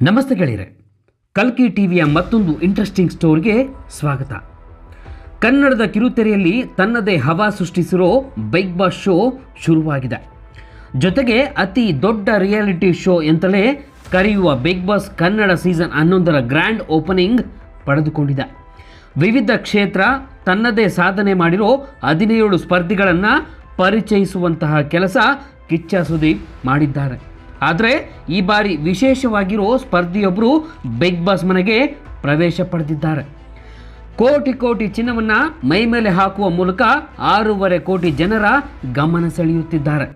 ನಮಸ್ತೆ ಗೆಳೆಯರೆ. ಕಲ್ಕಿ ಟಿವಿಯ ಮತ್ತೊಂದು ಇಂಟ್ರೆಸ್ಟಿಂಗ್ ಸ್ಟೋರಿಗೆ ಸ್ವಾಗತ. ಕನ್ನಡದ ಕಿರುತೆರೆಯಲ್ಲಿ ತನ್ನದೇ ಹವಾ ಸೃಷ್ಟಿಸಿರೋ ಬಿಗ್ ಬಾಸ್ ಶೋ ಶುರುವಾಗಿದೆ. ಜೊತೆಗೆ ಅತಿ ದೊಡ್ಡ ರಿಯಾಲಿಟಿ ಶೋ ಎಂತಲೇ ಕರೆಯುವ ಬಿಗ್ ಬಾಸ್ ಕನ್ನಡ ಸೀಸನ್ ಹನ್ನೊಂದರ ಗ್ರ್ಯಾಂಡ್ ಓಪನಿಂಗ್ ಪಡೆದುಕೊಂಡಿದೆ. ವಿವಿಧ ಕ್ಷೇತ್ರ ತನ್ನದೇ ಸಾಧನೆ ಮಾಡಿರೋ ಹದಿನೇಳು ಸ್ಪರ್ಧಿಗಳನ್ನು ಪರಿಚಯಿಸುವಂತಹ ಕೆಲಸ ಕಿಚ್ಚ ಸುದೀಪ್ ಮಾಡಿದ್ದಾರೆ. ಆದರೆ ಈ ಬಾರಿ ವಿಶೇಷವಾಗಿರೋ ಸ್ಪರ್ಧಿಯೊಬ್ಬರು ಬಿಗ್ ಬಾಸ್ ಮನೆಗೆ ಪ್ರವೇಶ ಪಡೆದಿದ್ದಾರೆ. ಕೋಟಿ ಕೋಟಿ ಚಿನ್ನವನ್ನು ಮೈ ಮೇಲೆ ಹಾಕುವ ಮೂಲಕ ಆರೂವರೆ ಕೋಟಿ ಜನರ ಗಮನ ಸೆಳೆಯುತ್ತಿದ್ದಾರೆ.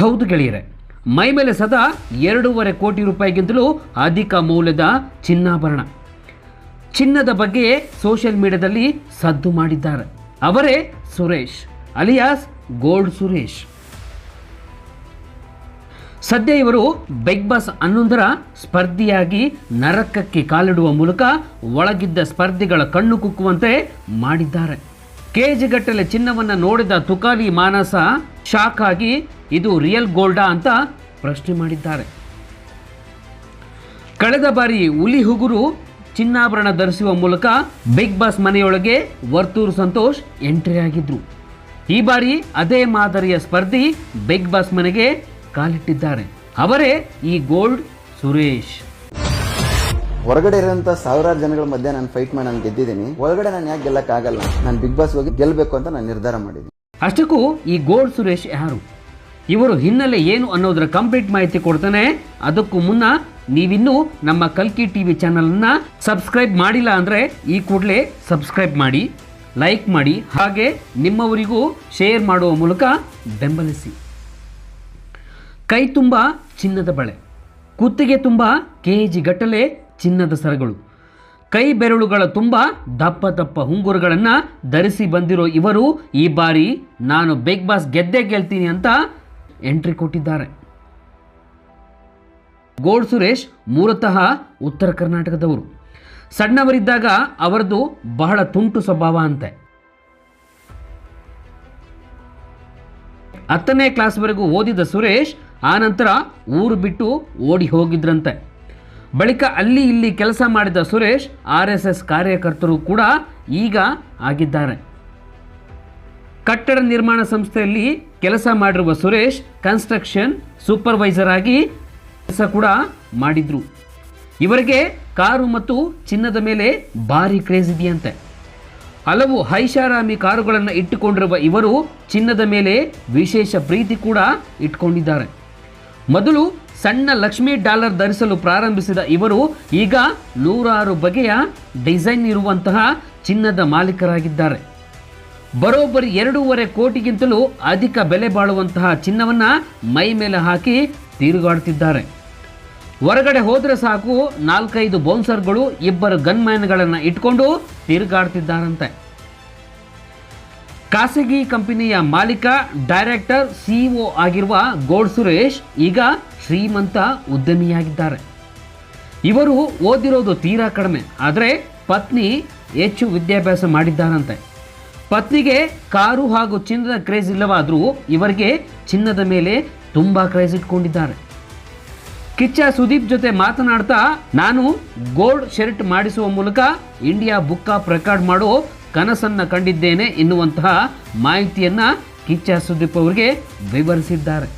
ಹೌದು ಗೆಳೆಯರೆ, ಮೈ ಮೇಲೆ ಸದಾ ಎರಡೂವರೆ ಕೋಟಿ ರೂಪಾಯಿಗಿಂತಲೂ ಅಧಿಕ ಮೌಲ್ಯದ ಚಿನ್ನಾಭರಣ. ಚಿನ್ನದ ಬಗ್ಗೆ ಸೋಷಿಯಲ್ ಮೀಡಿಯಾದಲ್ಲಿ ಸದ್ದು ಮಾಡಿದ್ದಾರೆ. ಅವರೇ ಸುರೇಶ್, ಅಲಿಯಾಸ್ ಗೋಲ್ಡ್ ಸುರೇಶ್. ಸದ್ಯ ಇವರು ಬಿಗ್ ಬಾಸ್ ಹನ್ನೊಂದರ ಸ್ಪರ್ಧಿಯಾಗಿ ನರಕಕ್ಕೆ ಕಾಲಿಡುವ ಮೂಲಕ ಒಳಗಿದ್ದ ಸ್ಪರ್ಧಿಗಳ ಕಣ್ಣು ಕುಕ್ಕುವಂತೆ ಮಾಡಿದ್ದಾರೆ. ಕೆಜಿಗಟ್ಟಲೆ ಚಿನ್ನವನ್ನು ನೋಡಿದ ತುಕಾಲಿ ಮಾನಸ ಶಾಕ್ ಆಗಿ ಇದು ರಿಯಲ್ ಗೋಲ್ಡಾ ಅಂತ ಪ್ರಶ್ನೆ ಮಾಡಿದ್ದಾರೆ. ಕಳೆದ ಬಾರಿ ಹುಲಿ ಹುಗುರು ಚಿನ್ನಾಭರಣ ಧರಿಸುವ ಮೂಲಕ ಬಿಗ್ ಬಾಸ್ ಮನೆಯೊಳಗೆ ವರ್ತೂರು ಸಂತೋಷ್ ಎಂಟ್ರಿ ಆಗಿದ್ರು. ಈ ಬಾರಿ ಅದೇ ಮಾದರಿಯ ಸ್ಪರ್ಧಿ ಬಿಗ್ ಬಾಸ್ ಮನೆಗೆ ಕಾಲಿಟ್ಟಿದ್ದಾರೆ. ಅವರೇ ಈ ಗೋಲ್ಡ್ ಸುರೇಶ್. ಹೊರಗಡೆ ಇರೋಂಥ ಸಾವಿರಾರು ಜನಗಳ ಮಧ್ಯೆ ನಾನು ಫೈಟ್ ಮಾಡಿ ನಾನು ಗೆದ್ದಿದ್ದೀನಿ. ಒಳಗಡೆ ನಾನು ಯಾಕೆ ಗೆಲ್ಲಕ್ಕಾಗಲ್ಲ ನಾನು ಬಿಗ್ ಬಾಸ್ ಹೋಗಿ ಗೆಲ್ಲಬೇಕು ಅಂತ ನಾನು ನಿರ್ಧಾರ ಮಾಡಿದ್ದೀನಿ. ಅಷ್ಟಕ್ಕೂ ಈ ಗೋಲ್ಡ್ ಸುರೇಶ್ ಯಾರು? ಇವರು ಹಿನ್ನೆಲೆ ಏನು ಅನ್ನೋದರ ಕಂಪ್ಲೀಟ್ ಮಾಹಿತಿ ಕೊಡ್ತಾನೆ. ಅದಕ್ಕೂ ಮುನ್ನ ನೀವಿನ್ನೂ ನಮ್ಮ ಕಲ್ಕಿ ಟಿ ವಿ ಚಾನಲನ್ನು ಸಬ್ಸ್ಕ್ರೈಬ್ ಮಾಡಿಲ್ಲ ಅಂದರೆ ಈ ಕೂಡಲೇ ಸಬ್ಸ್ಕ್ರೈಬ್ ಮಾಡಿ, ಲೈಕ್ ಮಾಡಿ, ಹಾಗೆ ನಿಮ್ಮವರಿಗೂ ಶೇರ್ ಮಾಡುವ ಮೂಲಕ ಬೆಂಬಲಿಸಿ. ಕೈ ತುಂಬ ಚಿನ್ನದ ಬಳೆ, ಕುತ್ತಿಗೆ ತುಂಬ ಕೆ ಜಿ ಗಟ್ಟಲೆ ಚಿನ್ನದ ಸರಗಳು, ಕೈ ಬೆರಳುಗಳ ತುಂಬ ದಪ್ಪ ದಪ್ಪ ಹುಂಗುರುಗಳನ್ನು ಧರಿಸಿ ಬಂದಿರೋ ಇವರು ಈ ಬಾರಿ ನಾನು ಬಿಗ್ ಬಾಸ್ ಗೆದ್ದೇ ಗೆಲ್ತೀನಿ ಅಂತ ಎಂಟ್ರಿ ಕೊಟ್ಟಿದ್ದಾರೆ. ಗೋಲ್ಡ್ ಸುರೇಶ್ ಮೂಲತಃ ಉತ್ತರ ಕರ್ನಾಟಕದವರು. ಸಣ್ಣವರಿದ್ದಾಗ ಅವರದು ಬಹಳ ತುಂಟು ಸ್ವಭಾವ ಅಂತೆ. ಹತ್ತನೇ ಕ್ಲಾಸ್ವರೆಗೂ ಓದಿದ ಸುರೇಶ್ ಆನಂತರ ಊರು ಬಿಟ್ಟು ಓಡಿ ಹೋಗಿದ್ರಂತೆ. ಬಳಿಕ ಅಲ್ಲಿ ಇಲ್ಲಿ ಕೆಲಸ ಮಾಡಿದ ಸುರೇಶ್ ಆರ್ ಎಸ್ ಎಸ್ ಕಾರ್ಯಕರ್ತರು ಕೂಡ ಈಗ ಆಗಿದ್ದಾರೆ. ಕಟ್ಟಡ ನಿರ್ಮಾಣ ಸಂಸ್ಥೆಯಲ್ಲಿ ಕೆಲಸ ಮಾಡಿರುವ ಸುರೇಶ್ ಕನ್ಸ್ಟ್ರಕ್ಷನ್ ಸೂಪರ್ವೈಸರ್ ಆಗಿ ಕೆಲಸ ಕೂಡ ಮಾಡಿದ್ರು. ಇವರಿಗೆ ಕಾರು ಮತ್ತು ಚಿನ್ನದ ಮೇಲೆ ಭಾರಿ ಕ್ರೇಜ್ ಇದೆಯಂತೆ. ಹಲವು ಐಷಾರಾಮಿ ಕಾರುಗಳನ್ನು ಇಟ್ಟುಕೊಂಡಿರುವ ಇವರು ಚಿನ್ನದ ಮೇಲೆ ವಿಶೇಷ ಪ್ರೀತಿ ಕೂಡ ಇಟ್ಕೊಂಡಿದ್ದಾರೆ. ಮೊದಲು ಸಣ್ಣ ಲಕ್ಷ್ಮಿ ಡಾಲರ್ ಧರಿಸಲು ಪ್ರಾರಂಭಿಸಿದ ಇವರು ಈಗ ನೂರಾರು ಬಗೆಯ ಡಿಸೈನ್ ಇರುವಂತಹ ಚಿನ್ನದ ಮಾಲೀಕರಾಗಿದ್ದಾರೆ. ಬರೋಬ್ಬರಿ ಎರಡೂವರೆ ಕೋಟಿಗಿಂತಲೂ ಅಧಿಕ ಬೆಲೆ ಬಾಳುವಂತಹ ಚಿನ್ನವನ್ನು ಮೈ ಮೇಲೆ ಹಾಕಿ ತಿರುಗಾಡ್ತಿದ್ದಾರೆ. ಹೊರಗಡೆ ಹೋದರೆ ಸಾಕು, ನಾಲ್ಕೈದು ಬೌನ್ಸರ್ಗಳು ಇಬ್ಬರು ಗನ್ಮ್ಯಾನ್ಗಳನ್ನು ಇಟ್ಕೊಂಡು ತಿರುಗಾಡ್ತಿದ್ದಾರಂತೆ. ಖಾಸಗಿ ಕಂಪನಿಯ ಮಾಲೀಕ, ಡೈರೆಕ್ಟರ್ ಸಿಇಒ ಆಗಿರುವ ಗೋಡ್ ಸುರೇಶ್ ಈಗ ಶ್ರೀಮಂತ ಉದ್ಯಮಿಯಾಗಿದ್ದಾರೆ. ಇವರು ಓದಿರೋದು ತೀರಾ ಕಡಿಮೆ, ಆದರೆ ಪತ್ನಿ ಹೆಚ್ಚು ವಿದ್ಯಾಭ್ಯಾಸ ಮಾಡಿದ್ದಾರಂತೆ. ಪತ್ನಿಗೆ ಕಾರು ಹಾಗೂ ಚಿನ್ನದ ಕ್ರೇಜ್ ಇಲ್ಲವಾದರೂ ಇವರಿಗೆ ಚಿನ್ನದ ಮೇಲೆ ತುಂಬ ಕ್ರೇಜ್ ಇಟ್ಕೊಂಡಿದ್ದಾರೆ. ಕಿಚ್ಚ ಸುದೀಪ್ ಜೊತೆ ಮಾತನಾಡ್ತಾ ನಾನು ಗೋಲ್ಡ್ ಶರ್ಟ್ ಮಾಡಿಸುವ ಮೂಲಕ ಇಂಡಿಯಾ ಬುಕ್ ಆಫ್ ರೆಕಾರ್ಡ್ ಮಾಡೋ ಕನಸನ್ನ ಕಂಡಿದ್ದೇನೆ ಎನ್ನುವಂತಹ ಮಾಹಿತಿಯನ್ನ ಕಿಚ್ಚ ಸುದೀಪ್ ಅವರಿಗೆ ವಿವರಿಸಿದ್ದಾರೆ.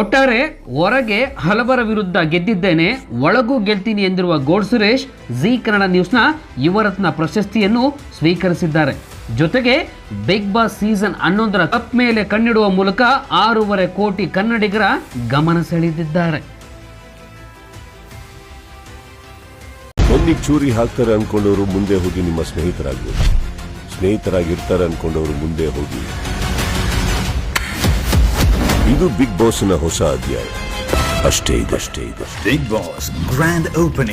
ಒಟ್ಟಾರೆ ಹೊರಗೆ ಹಲವರ ವಿರುದ್ಧ ಗೆದ್ದಿದ್ದೇನೆ, ಒಳಗೂ ಗೆಲ್ತೀನಿ ಎಂದಿರುವ ಗೋಡ್ ಸುರೇಶ್, ಜಿ ಕನ್ನಡ ನ್ಯೂಸ್ನ ಯುವರತ್ನ ಪ್ರಶಸ್ತಿಯನ್ನು ಸ್ವೀಕರಿಸಿದ್ದಾರೆ. ಜೊತೆಗೆ ಬಿಗ್ ಬಾಸ್ ಸೀಸನ್ ಹನ್ನೊಂದರ ಕಪ್ ಮೇಲೆ ಕಣ್ಣಿಡುವ ಮೂಲಕ ಆರೂವರೆ ಕೋಟಿ ಕನ್ನಡಿಗರ ಗಮನ ಸೆಳೆದಿದ್ದಾರೆ. ಚೂರಿ ಹಾಕ್ತಾರೆ ಅನ್ಕೊಂಡವರು ಮುಂದೆ ಹೋಗಿ ನಿಮ್ಮ ಸ್ನೇಹಿತರಾಗಿ ಸ್ನೇಹಿತರಾಗಿರ್ತಾರೆ ಅನ್ಕೊಂಡವರು ಮುಂದೆ ಹೋಗಿ. ಇದು ಬಿಗ್ ಬಾಸ್ನ ಹೊಸ ಅಧ್ಯಾಯ. ಅಷ್ಟೇ ಇದಷ್ಟೇ ಅಷ್ಟೇ ಇದೆ. Big boss grand Opening.